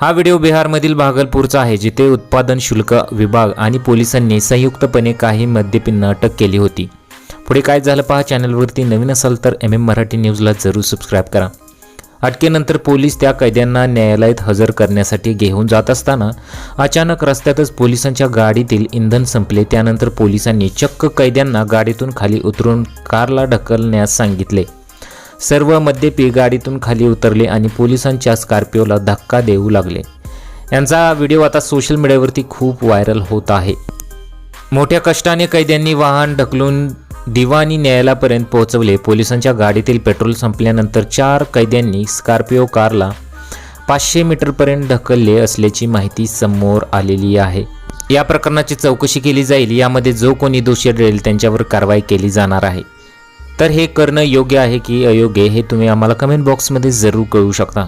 हा व्हिडिओ बिहारमधील भागलपूरचा आहे जिथे उत्पादन शुल्क विभाग आणि पोलिसांनी संयुक्तपणे काही मद्यपींना अटक केली होती. पुढे काय झालं पहा चॅनलवरती नवीन असाल तर एम एम मराठी न्यूजला जरूर सबस्क्राईब करा. अटकेनंतर पोलीस त्या कैद्यांना न्यायालयात हजर करण्यासाठी घेऊन जात असताना अचानक रस्त्यातच पोलिसांच्या गाडीतील इंधन संपले. त्यानंतर पोलिसांनी चक्क कैद्यांना गाडीतून खाली उतरून कारला ढकलण्यास सांगितले. सर्व मद्यपी गाडीतून खाली उतरले आणि पोलिसांच्या स्कॉर्पिओला धक्का देऊ लागले. यांचा व्हिडिओ आता सोशल मीडियावरती खूप व्हायरल होत आहे. मोठ्या कष्टाने कैद्यांनी वाहन ढकलून दिवाणी न्यायालयापर्यंत पोहोचवले. पोलिसांच्या गाडीतील पेट्रोल संपल्यानंतर चार कैद्यांनी स्कॉर्पिओ कारला पाचशे मीटरपर्यंत ढकलले असल्याची माहिती समोर आलेली आहे. या प्रकरणाची चौकशी केली जाईल. यामध्ये जो कोणी दोषी आढळेल त्यांच्यावर कारवाई केली जाणार आहे. तर हे करणं योग्य आहे की अयोग्य हे तुम्ही आम्हाला कमेंट बॉक्समध्ये जरूर कळू शकता.